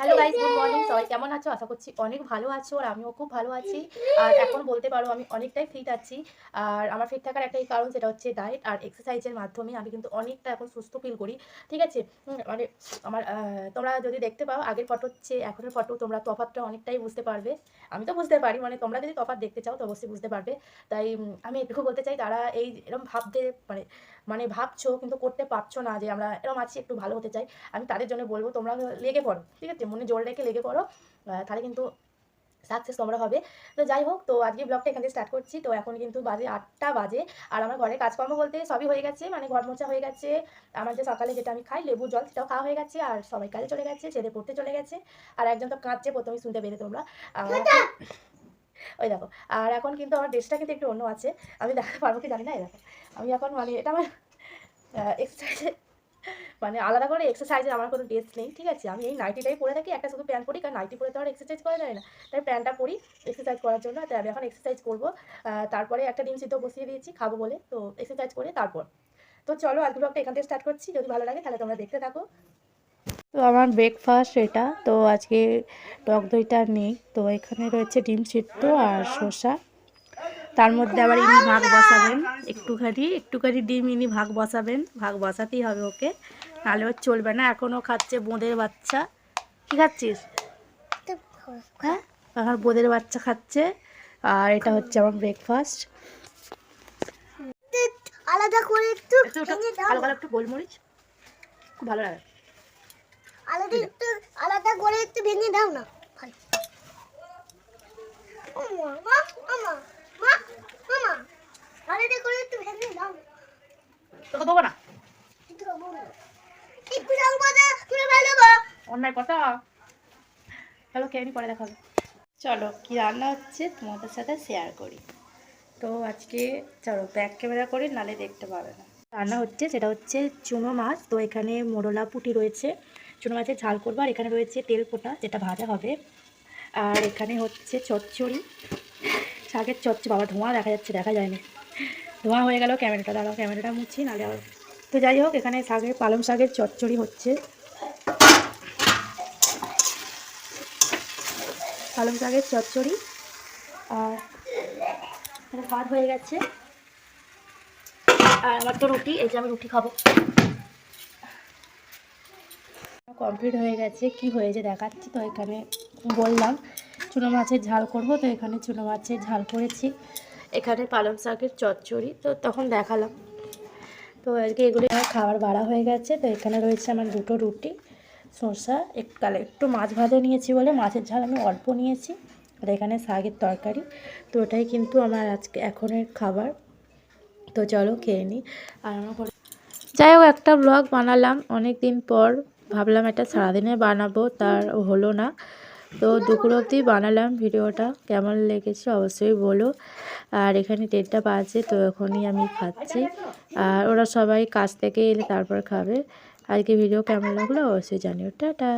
Hello. Guys good morning সবাই কেমন আছো? আশা করছি অনেক ভালো আছো আর আমিও খুব ভালো আছি। আর এখন বলতে পারো, আমি অনেকটাই ফিট আছি। আর আমার ফিট থাকার একটাই কারণ সেটা হচ্ছে ডায়েট আর এক্সারসাইজের মাধ্যমে আমি কিন্তু অনেকটা এখন সুস্থ ফিল করি। ঠিক আছে? মানে আমার তোমরা যদি দেখতে পাও, আগের ফটো হচ্ছে, এখনের ফটো তোমরা তফাতটা অনেকটাই বুঝতে পারবে। আমি তো বুঝতে পারি মানে তোমরা যদি তফাত দেখতে চাও তো অবশ্যই বুঝতে পারবে। তাই আমি এটুকু বলতে চাই, তারা এই এরকম ভাবতে মানে মানে ভাবছ, কিন্তু করতে পারছ না যে আমরা এরকম আছি, একটু ভালো হতে চাই। আমি তাদের জন্য বলব, তোমরা লেগে পড়ো। ঠিক আছে? মনে জোর রেখে লেগে পড়ো আহ, তাহলে কিন্তু সাকসেস তোমরা হবে। তো যাই হোক তো আজকে ব্লগটা এখান থেকে স্টার্ট করছি। তো এখন কিন্তু বাজে আটটা বাজে। আর আমার ঘরের কাজকর্ম বলতে সবই হয়ে গেছে মানে ঘর মোছা হয়ে গেছে। আমার যে সকালে যেটা আমি খাই লেবু জল সেটাও খাওয়া হয়ে গেছে। আর সবাই কাজে চলে গেছে ছেলে পড়তে চলে গেছে। আর একজন তো কাঁদছে প্রথমেই শুনতে পেরে তোমরা। ওই দেখো আর এখন কিন্তু আমার ড্রেসটা কিন্তু একটু অন্য আছে। আমি দেখাতে পারব কি জানি না এই দেখো। আমি এখন মানে এটা আমার এক্সারসাইজে মানে আলাদা করে এক্সারসাইজের আমার কোনো ড্রেস নেই, ঠিক আছে? আমি এই নাইটিটাই পরে থাকি, একটা শুধু প্যান্ট পরি কারণ নাইটি পরে তো আর এক্সারসাইজ করা যায় না। তাই প্যান্টটা পরি এক্সারসাইজ করার জন্য, তাই আমি এখন এক্সারসাইজ করব। তারপরে একটা ডিম সিদ্ধ বসিয়ে দিয়েছি, খাব বলে। তো এক্সারসাইজ করে তারপর। তো চলো আজকে ব্লগটা এখান থেকে স্টার্ট করছি। যদি ভালো লাগে, তাহলে তোমরা দেখতে থাকো। তো আমার ব্রেকফাস্ট এটা। তো আজকে টক দইটা নেই। তো এখানে রয়েছে ডিম সিদ্ধ আর শসা। তার মধ্যে আবার ইনি ভাগ বসাবেন। একটুখানি একটুখানি ডিম ইনি ভাগ বসাবেন। ভাগ বসাতেই হবে ওকে। নাহলে ওর চলবে না। এখনও খাচ্ছে বোঁদের বাচ্চা। কি খাচ্ছিস? হ্যাঁ? এখন বোঁদের বাচ্চা খাচ্ছে। আর এটা হচ্ছে আমার ব্রেকফাস্ট আলাদা করে একটু কালো একটু গোলমরিচ। খুব ভালো লাগে। আলাদা একটু আলাদা করে একটু ভেঙে দাও না। ভালো মা মামা মা মামা আলাদা করে একটু ভেঙে দাও তোকে দেবো না? অন্যায় কথা। চলো খেয়ে নি পরে দেখাবে চলো কি রান্না হচ্ছে তোমাদের সাথে শেয়ার করি। তো আজকে চলো ব্যাক ক্যামেরা করি নালে দেখতে পাবে না। রান্না হচ্ছে সেটা হচ্ছে চুনো মাছ। তো এখানে মোরলা পুঁটি রয়েছে। চুনো মাছের ঝাল করব আর এখানে রয়েছে তেল পোটা যেটা ভাজা হবে। আর এখানে হচ্ছে চচ্চড়ি। শাকের চচ্চ বাবা ধোঁয়া দেখা যাচ্ছে দেখা যায়নি। ধোঁয়া হয়ে গেল, ক্যামেরাটা দাঁড়াও, ক্যামেরাটা মুছি নালে আবার তো যাই হোক, এখানে শাকের পালং শাকের চচ্চড়ি হচ্ছে। পালং শাকের চচ্চড়ি। আর ভাত হয়ে গেছে। আর আমার তো রুটি, এই যে আমি রুটি খাব। কমপ্লিট হয়ে গেছে। কি হয়েছে দেখাচ্ছি, তো এখানে বললাম, চুনো মাছের ঝাল করব, তো এখানে চুনো মাছের ঝাল করেছি। এখানে পালং শাকের চচ্চড়ি, তো তখন দেখালাম। তো আজকে এগুলো আমার খাবার বাড়া হয়ে গেছে, তো এখানে রয়েছে আমার দুটো রুটি, শসা একটু তাহলে একটু মাছ ভাজা নিয়েছি বলে মাছের ঝাল আমি অল্প নিয়েছি, আর এখানে শাকের তরকারি, তো ওটাই কিন্তু আমার আজকে এখনের খাবার। তো চলো খেয়ে নিই আর আমার যাই হোক, একটা ব্লগ বানালাম অনেক দিন পর ভাবলাম এটা সারাদিনে বানাবো, তার হলো না। তো দুপুর অবধি বানালাম ভিডিওটা। কেমন লেগেছে অবশ্যই বলো। আর এখানে ডেটটা বাজে, তো এখনই আমি খাচ্ছি। আর ওরা সবাই কাজ থেকে এলে তারপর খাবে। আজকে ভিডিও কেমন লাগল অবশ্যই জানিও। টাটা।